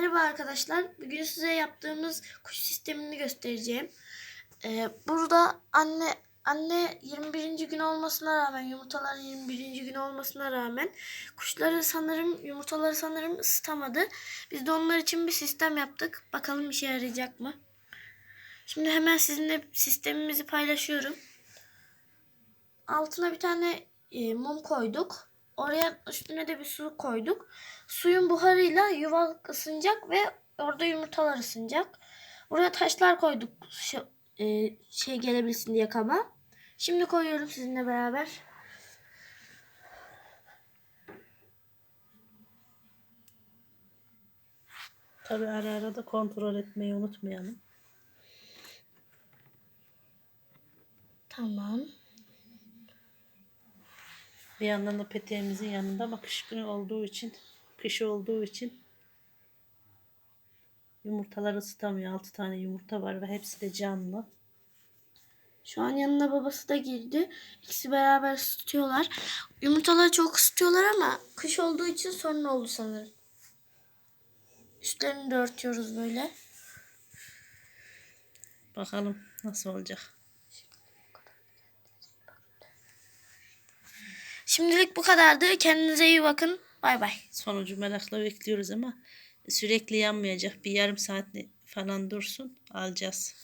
Merhaba arkadaşlar. Bugün size yaptığımız kuş sistemini göstereceğim. Ee, burada anne anne 21. gün olmasına rağmen yumurtalar 21. gün olmasına rağmen kuşları sanırım yumurtaları sanırım ısıtamadı. Biz de onlar için bir sistem yaptık. Bakalım işe yarayacak mı? Şimdi hemen sizinle sistemimizi paylaşıyorum. Altına bir tane e, mum koyduk. Oraya üstüne de bir su koyduk. Suyun buharıyla yuva ısınacak ve orada yumurtalar ısınacak. Buraya taşlar koyduk şu, e, şey gelebilsin diye kaba. Şimdi koyuyorum sizinle beraber. Tabii ara ara da kontrol etmeyi unutmayalım. Tamam. Bir yandan da peteğimizin yanında ama kış günü olduğu için, kış olduğu için yumurtalar ısıtamıyor. 6 tane yumurta var ve hepsi de canlı. Şu an yanına babası da girdi. İkisi beraber ısıtıyorlar. Yumurtaları çok ısıtıyorlar ama kış olduğu için sorun oldu sanırım. Üstlerini de örtüyoruz böyle. Bakalım nasıl olacak. Şimdilik bu kadardı. Kendinize iyi bakın. Bay bay. Sonucu merakla bekliyoruz ama sürekli yanmayacak. Bir yarım saat falan dursun alacağız.